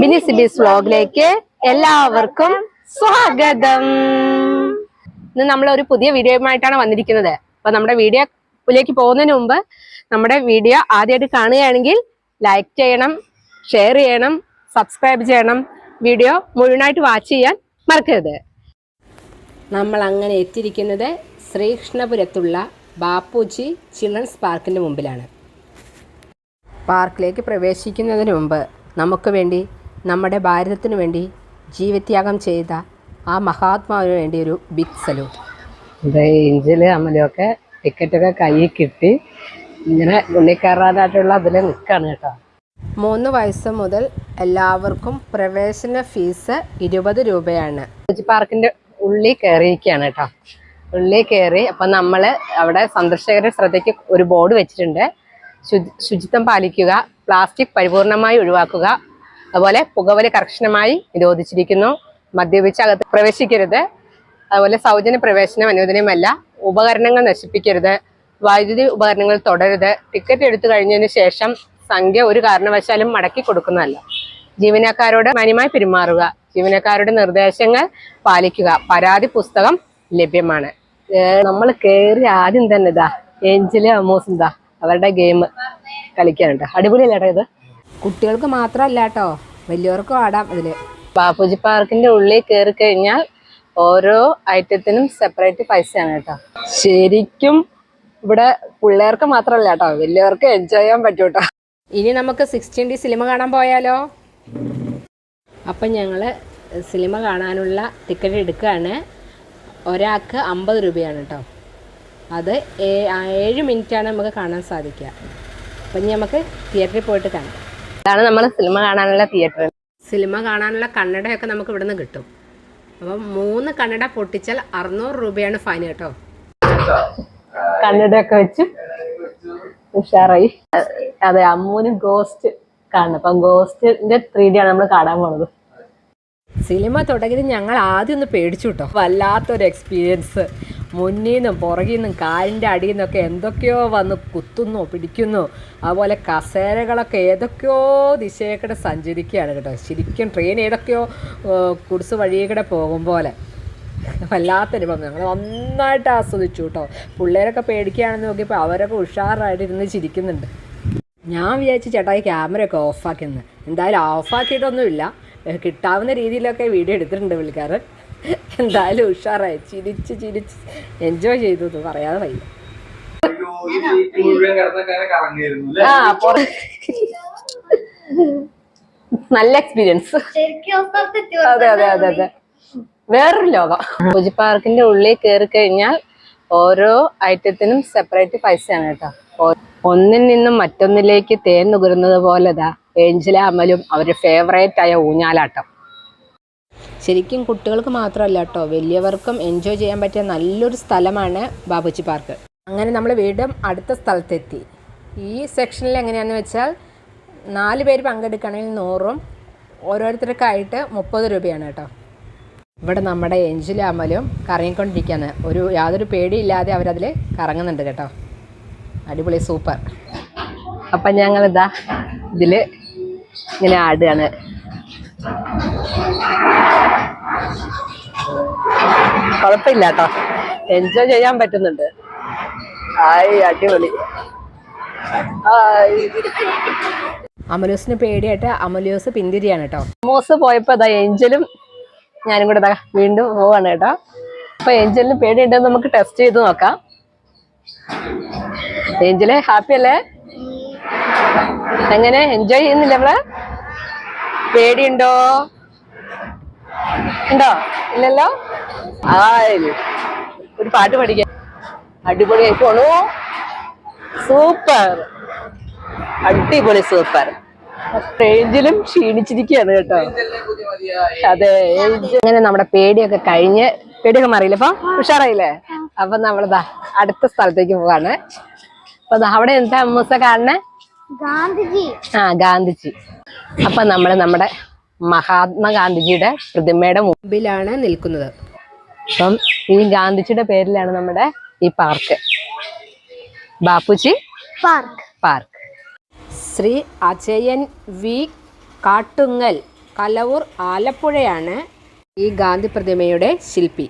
ബിനി സിബീസ് വ്ലോഗിലേക്ക് എല്ലാവർക്കും സ്വാഗതം. ഇന്ന് നമ്മൾ ഒരു പുതിയ വീഡിയോയുമായിട്ടാണ് വന്നിരിക്കുന്നത്. അപ്പൊ നമ്മുടെ വീഡിയോയിലേക്ക് പോകുന്നതിന് മുമ്പ് നമ്മുടെ വീഡിയോ ആദ്യമായിട്ട് കാണുകയാണെങ്കിൽ ലൈക്ക് ചെയ്യണം ഷെയർ ചെയ്യണം സബ്സ്ക്രൈബ് ചെയ്യണം. വീഡിയോ മുഴുവനായിട്ട് വാച്ച് ചെയ്യാൻ മറക്കരുത്. നമ്മൾ അങ്ങനെ എത്തിയിരിക്കുന്നത് ശ്രീകൃഷ്ണപുരത്തുള്ള ബാപ്പുജി ചിൽഡ്രൻസ് പാർക്കിന്റെ മുമ്പിലാണ്. പാർക്കിലേക്ക് പ്രവേശിക്കുന്നതിന് മുമ്പ് നമുക്ക് വേണ്ടി നമ്മുടെ ഭാരതത്തിനു വേണ്ടി ജീവത്യാഗം ചെയ്ത ആ മഹാത്മാവിന് വേണ്ടി ഒരു ബിഗ് സല്യൂട്ട് ഏഞ്ചൽ അമലൊക്കെ ടിക്കറ്റൊക്കെ കയ്യിൽ കിട്ടി. ഇങ്ങനെ ഉണ്ണിക്കയറാനായിട്ടുള്ള അതിൽ നിൽക്കുകയാണ് കേട്ടോ. മൂന്ന് വയസ്സ് മുതൽ എല്ലാവർക്കും പ്രവേശന ഫീസ് ഇരുപത് രൂപയാണ്. പാർക്കിന്റെ ഉള്ളിൽ കയറിയിരിക്കുകയാണ് കേട്ടോ. ഉള്ളിൽ കയറി അപ്പം നമ്മൾ അവിടെ സന്ദർശകരുടെ ശ്രദ്ധയ്ക്ക് ഒരു ബോർഡ് വെച്ചിട്ടുണ്ട്. ശുചി- ശുചിത്വം പാലിക്കുക പ്ലാസ്റ്റിക് പരിപൂർണമായി ഒഴിവാക്കുക അതുപോലെ പുകവലി കർശനമായി നിരോധിച്ചിരിക്കുന്നു. മദ്യപിച്ച് അകത്ത് പ്രവേശിക്കരുത്. അതുപോലെ സൗജന്യ പ്രവേശനം അനുവദനീയമല്ല. ഉപകരണങ്ങൾ നശിപ്പിക്കരുത്. വൈദ്യുതി ഉപകരണങ്ങൾ തുടരുത്. ടിക്കറ്റ് എടുത്തു കഴിഞ്ഞതിന് ശേഷം സംഖ്യ ഒരു കാരണവശാലും മടക്കി കൊടുക്കുന്നതല്ല. ജീവനക്കാരോട് മാന്യമായി പെരുമാറുക. ജീവനക്കാരുടെ നിർദ്ദേശങ്ങൾ പാലിക്കുക. പരാതി പുസ്തകം ലഭ്യമാണ്. നമ്മൾ കയറി ആദ്യം തന്നെ ഇതാ ഏഞ്ചൽ അമോസ് എന്താ? അവരുടെ ഗെയിം കളിക്കാനുണ്ട്. അടിപൊളിയല്ലേട്ടാ ഇത്? കുട്ടികൾക്ക് മാത്രമല്ല കേട്ടോ വലിയവർക്കും ആടാം ഇതിൽ ബാപ്പുജി പാർക്കിന്റെ ഉള്ളിൽ കയറി കഴിഞ്ഞാൽ ഓരോ ഐറ്റത്തിനും സെപ്പറേറ്റ് പൈസയാണ് കേട്ടോ. ശരിക്കും ഇവിടെ പിള്ളേർക്ക് മാത്രമല്ല കേട്ടോ വലിയവർക്ക് എൻജോയ് ചെയ്യാൻ പറ്റും കേട്ടോ ഇനി നമുക്ക് സിക്സ്റ്റീൻ ഡി സിനിമ കാണാൻ പോയാലോ? അപ്പം ഞങ്ങൾ സിനിമ കാണാനുള്ള ടിക്കറ്റ് എടുക്കുകയാണ് ഒരാൾക്ക് അമ്പത് രൂപയാണ് കേട്ടോ. അത് ഏഴ് മിനിറ്റാണ് നമുക്ക് കാണാൻ സാധിക്കുക. അപ്പം ഇനി നമുക്ക് തിയേറ്ററിൽ പോയിട്ട് കാണാം. ഇതാണ് നമ്മൾ സിനിമ കാണാനുള്ള തിയേറ്റർ. സിനിമ കാണാനുള്ള കണ്ണടയൊക്കെ നമുക്ക് ഇവിടെ നിന്ന് കിട്ടും. അപ്പം മൂന്ന് കണ്ണട പൊട്ടിച്ചാൽ അറുന്നൂറ് രൂപയാണ് ഫൈൻ കേട്ടോ. കണ്ണടയൊക്കെ വെച്ച് ഉഷാറായി. അതെ അമ്മൂന് ഗോസ്റ്റ് കാണണം. അപ്പം ഗോസ്റ്റിന്റെ ത്രീ ഡി ആണ് നമ്മൾ കാണാൻ പോണത്. സിനിമ തുടങ്ങിയത് ഞങ്ങൾ ആദ്യം ഒന്ന് പേടിച്ചു കേട്ടോ. വല്ലാത്തൊരു എക്സ്പീരിയൻസ് മുന്നിൽ നിന്നും പുറകിൽ നിന്നും കാലിന്റെ അടിയിൽ നിന്നൊക്കെ എന്തൊക്കെയോ വന്ന് കുത്തുന്നു പിടിക്കുന്നു. അതുപോലെ കസേരകളൊക്കെ ഏതൊക്കെയോ ദിശയൊക്കെ സഞ്ചരിക്കുകയാണ് കേട്ടോ. ശരിക്കും ട്രെയിൻ ഏതൊക്കെയോ കുടിസ് കുടിസ് കൂടെ പോകും പോലെ. വല്ലാത്ത അനുഭവം. ഞങ്ങൾ നന്നായിട്ട് ആസ്വദിച്ചു കേട്ടോ. പിള്ളേരൊക്കെ പേടിക്കുകയാണെന്ന് നോക്കിയപ്പോൾ അവരൊക്കെ ഉഷാറായിട്ട് ഇരുന്ന് ചിരിക്കുന്നുണ്ട്. ഞാൻ വിചാരിച്ചു ചേട്ടാ ഈ ക്യാമറയൊക്കെ ഓഫാക്കിയെന്ന് എന്തായാലും ഓഫാക്കിയിട്ടൊന്നുമില്ല കിട്ടാവുന്ന രീതിയിലൊക്കെ വീഡിയോ എടുത്തിട്ടുണ്ട് പുള്ളിക്കാരൻ. എന്തായാലും ഉഷാറായി. ചിരിച്ച് ചിരിച്ച് എൻജോയ് ചെയ്തു എന്ന് പറയാതെ വയ്യ. ആ നല്ല എക്സ്പീരിയൻസ് അതെ അതെ അതെ അതെ. വേറൊരു ലോകം. പൂജി പാർക്കിന്റെ ഉള്ളിൽ കയറി കഴിഞ്ഞാൽ ഓരോ ഐറ്റത്തിനും സെപ്പറേറ്റ് പൈസയാണ് കേട്ടോ. ഒന്നിൽ നിന്നും മറ്റൊന്നിലേക്ക് തേൻ നുകരുന്നത് പോലെതാ ഏഞ്ചല അമലും അവരുടെ ഫേവറേറ്റ് ആയ ഊഞ്ഞാലാട്ടം. ശരിക്കും കുട്ടികൾക്ക് മാത്രമല്ല കേട്ടോ വലിയവർക്കും എൻജോയ് ചെയ്യാൻ പറ്റിയ നല്ലൊരു സ്ഥലമാണ് ബാബുജി പാർക്ക് അങ്ങനെ നമ്മൾ വീണ്ടും അടുത്ത സ്ഥലത്തെത്തി. ഈ സെക്ഷനിൽ എങ്ങനെയാണെന്ന് വെച്ചാൽ നാല് പേര് പങ്കെടുക്കണമെങ്കിൽ നൂറും ഓരോരുത്തർക്കായിട്ട് മുപ്പത് രൂപയാണ് കേട്ടോ ഇവിടെ നമ്മുടെ എഞ്ചിലും അമലും കറങ്ങിക്കൊണ്ടിരിക്കുകയാണ്. ഒരു യാതൊരു പേടിയില്ലാതെ അവരതിൽ കറങ്ങുന്നുണ്ട് കേട്ടോ. അടിപൊളി സൂപ്പർ. അപ്പം ഞങ്ങളിതാ ഇതിൽ ഇങ്ങനെ ആടുകയാണ്. കുഴപ്പമില്ല കേട്ടോ എൻജോയ് ചെയ്യാൻ പറ്റുന്നുണ്ട്. ആയി അടിപൊളി. അമലൂസിന് പേടിയായിട്ട് അമലൂസ് പിന്തിരിയാണ് കേട്ടോ. അമോസ് പോയപ്പോ ഇതാ ഏഞ്ചലും ഞാനും കൂടെ വീണ്ടും പോവാണ് കേട്ടോ. അപ്പൊ ഏഞ്ചലിന് പേടിയുണ്ടെന്ന് നമുക്ക് ടെസ്റ്റ് ചെയ്ത് നോക്കാം. ഏഞ്ചൽ ഹാപ്പി അല്ലേ? എങ്ങനെ? എൻജോയ് ചെയ്യുന്നില്ല നമ്മൾ? പേടിയുണ്ടോ? ഉണ്ടോ? ഇല്ലല്ലോ? ആ ഒരു പാട്ട് പഠിക്കാം. അടിപൊളിയായി പോണു. സൂപ്പർ. അടിപൊളി സൂപ്പർ. ഏഞ്ചലും ക്ഷീണിച്ചിരിക്കുകയാണ് കേട്ടോ. അതെ അങ്ങനെ നമ്മുടെ പേടിയൊക്കെ കഴിഞ്ഞ് പേടിയൊക്കെ മാറിയില്ലേ അപ്പൊ ഉഷാറായില്ലേ? അപ്പൊ നമ്മളിതാ അടുത്ത സ്ഥലത്തേക്ക് പോവാണ്. അപ്പൊ അവിടെ എന്താ അമ്മൂസ കാണണേ ഗാന്ധിജി. ആ ഗാന്ധിജി. അപ്പൊ നമ്മൾ നമ്മുടെ മഹാത്മാഗാന്ധിജിയുടെ പ്രതിമയുടെ മുമ്പിലാണ് നിൽക്കുന്നത്. അപ്പം ഈ ഗാന്ധിജിയുടെ പേരിലാണ് നമ്മുടെ ഈ park. Bapuji? Park. Park. Shri Ajayan V Kattungal Kalavoor ആലപ്പുഴയാണ് ഈ ഗാന്ധി പ്രതിമയുടെ ശില്പി.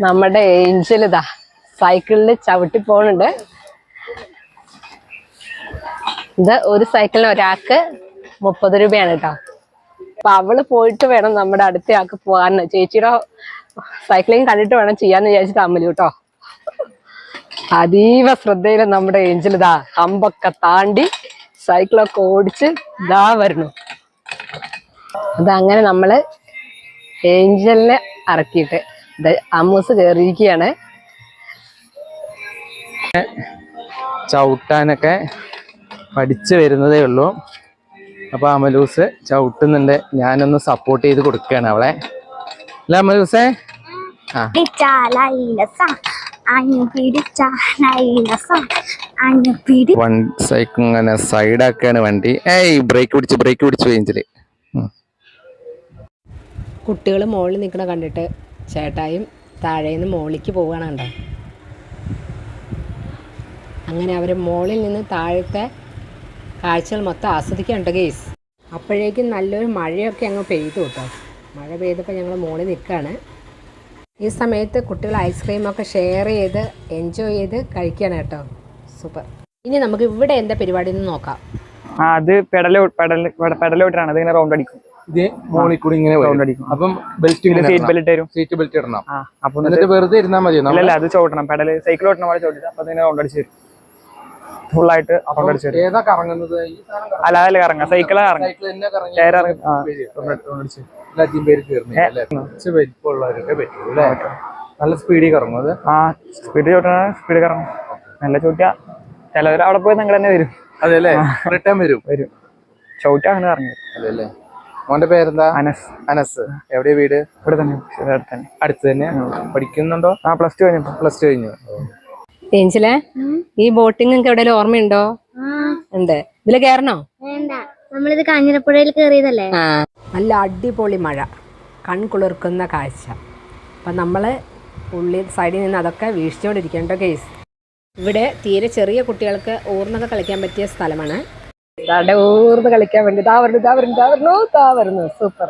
നമ്മുടെ ഏഞ്ചൽ ഇതാ സൈക്കിളിൽ ചവിട്ടി പോകുന്നുണ്ട് ഇത് ഒരു സൈക്കിളിന് ഒരാൾക്ക് മുപ്പത് രൂപയാണ് കേട്ടോ. അപ്പൊ അവൾ പോയിട്ട് വേണം നമ്മുടെ അടുത്ത ആൾക്ക് പോകാൻ ചേച്ചിയുടെ സൈക്ലിംഗ് കണ്ടിട്ട് വേണം ചെയ്യാന്ന് വിചാരിച്ചിട്ട് അമ്മലു കേട്ടോ. അതീവ ശ്രദ്ധയിൽ നമ്മുടെ ഏഞ്ചൽ ഇതാ കമ്പൊക്കെ താണ്ടി സൈക്കിളൊക്കെ ഓടിച്ച് ഇതാ വരുന്നു. അതങ്ങനെ നമ്മൾ ഏഞ്ചലിനെ ഇറക്കിയിട്ട് അമ്മൂസ് കയറിയിരിക്കുകയാണ് ചവിട്ടാനൊക്കെ പഠിച്ചു വരുന്നതേ ഉള്ളൂ. അപ്പൊ അമലൂസ് ചവിട്ടുന്നുണ്ട്. ഞാനൊന്ന് സപ്പോർട്ട് ചെയ്ത് കൊടുക്കുകയാണ് അവളെ. അല്ല അമലൂസേ? വൺ ബ്രേക്ക് പിടിച്ച് ബ്രേക്ക് പിടിച്ചു കുട്ടികൾ മുകളിൽ നിൽക്കണ കണ്ടിട്ട് ചേട്ടായും താഴേന്ന് മോളിക്ക് പോവുകയാണ് കണ്ടോ അങ്ങനെ അവർ മുകളിൽ നിന്ന് താഴത്തെ കാഴ്ചകൾ മൊത്തം ആസ്വദിക്കാനുണ്ട് ഗെയ്സ്. അപ്പോഴേക്കും നല്ലൊരു മഴയൊക്കെ അങ്ങ് പെയ്തു കേട്ടോ. മഴ പെയ്തപ്പോൾ ഞങ്ങൾ മുകളിൽ നിൽക്കുകയാണ്. ഈ സമയത്ത് കുട്ടികൾ ഐസ്ക്രീമൊക്കെ ഷെയർ ചെയ്ത് എൻജോയ് ചെയ്ത് കഴിക്കുകയാണ് കേട്ടോ. സൂപ്പർ ഇനി നമുക്ക് ഇവിടെ എന്താ പരിപാടി എന്ന് നോക്കാം. അത് പെടൽ പെടൽ പെടലോട്ടാണ് അതിങ്ങനെ റൗണ്ട് അടിക്കും. ഇത് മോളിൽ കൂടി ഇങ്ങനെ റൗണ്ട് അടിക്കും. അപ്പം ബെൽറ്റ് സീറ്റ് ബെൽറ്റ് തരും സീറ്റ് ബെൽറ്റ് ഇടണം. ആ അപ്പൊ എന്നിട്ട് വെറുതെ ഇരുന്നാൽ മതി അത് ചോട്ടണം. പെടൽ സൈക്കിൾ ഓട്ടണ പോലെ ചോട്ടിട്ട്. അപ്പൊ അതിങ്ങനെ റൗണ്ട് അടിച്ച് തരും ഫുള്ളായിട്ട് അക്കൗണ്ട് അടിച്ചു ഏതാ കറങ്ങുന്നത് ഈ സാധനം അല്ല അതല്ല കറങ്ങാ സൈക്കിളാ കറങ്ങും നല്ല സ്പീഡിൽ കറങ്ങും അത്? ആ സ്പീഡ് ചോട്ടണ സ്പീഡ് കറങ്ങും. നല്ല ചോട്ടിയാ. ചിലവർ അവിടെ പോയി നിങ്ങൾ തന്നെ വരും. അതെ അല്ലേ? റിട്ടേൺ വരും. വരും. ചോട്ട അങ്ങനെ കറങ്ങി അതെ അല്ലേ? മോന്റെ പേരെന്താ? അനസ്. അനസ്. എവിടെയാ വീട്? ഇവിടെ തന്നെ അടുത്ത് തന്നെ. പഠിക്കുന്നുണ്ടോ? ആ പ്ലസ് ടു കഴിഞ്ഞു പ്ലസ് ടു കഴിഞ്ഞു. ഏഞ്ചലെ ഈ ബോട്ടിംഗ് നിങ്ങൾക്ക് എവിടെയെങ്കിലും ഓർമ്മയുണ്ടോ? ഉണ്ട്. ഇതിൽ കേറണോ? വേണ്ട. നമ്മളിത് കാഞ്ഞിരപ്പുഴയിൽ കയറിയതല്ലേ നല്ല അടിപൊളി മഴ. കൺകുളിർക്കുന്ന കാഴ്ച. അപ്പം നമ്മൾ ഉള്ളിൽ സൈഡിൽ നിന്ന് അതൊക്കെ വീക്ഷിച്ചുകൊണ്ടിരിക്കേണ്ട കേസ് ഇവിടെ തീരെ ചെറിയ കുട്ടികൾക്ക് ഊർന്നൊക്കെ കളിക്കാൻ പറ്റിയ സ്ഥലമാണ്. ഇതാണ്ട് ഊർന്ന് കളിക്കാൻ വേണ്ടി താ വരുന്നു താ വരുന്നു താ വരുന്നു താ വരുന്നു. സൂപ്പർ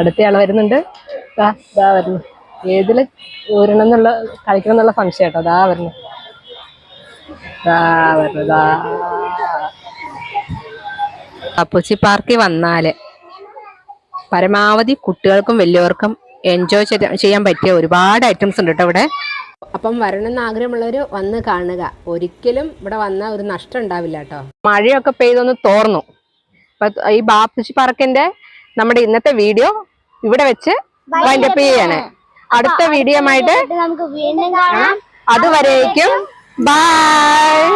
അടുത്തയാൾ വരുന്നുണ്ട്. താ താ വരുന്നു. ഏതിൽ ഊരണം എന്നുള്ള കളിക്കണം എന്നുള്ള സംശയം കേട്ടോ. അതാ വരുന്നു. അപ്പുച്ചി പാർക്കിൽ വന്നാൽ പരമാവധി കുട്ടികൾക്കും വലിയവർക്കും എൻജോയ് ചെയ്യാൻ പറ്റിയ ഒരുപാട് ഐറ്റംസ് ഉണ്ട് കേട്ടോ ഇവിടെ. അപ്പം വരണമെന്ന് ആഗ്രഹമുള്ളവർ വന്ന് കാണുക. ഒരിക്കലും ഇവിടെ വന്ന ഒരു നഷ്ടം ഉണ്ടാവില്ല കേട്ടോ. മഴയൊക്കെ പെയ്തൊന്ന് തോർന്നു. അപ്പൊ ഈ ബാപ്പുച്ചി പാർക്കിന്റെ നമ്മുടെ ഇന്നത്തെ വീഡിയോ ഇവിടെ വെച്ച് വൈൻഡപ്പ് ചെയ്യാണ്. അടുത്ത വീഡിയോ ആയിട്ട് നമുക്ക് വീണ്ടും കാണാം. അതുവരേക്കും ബൈ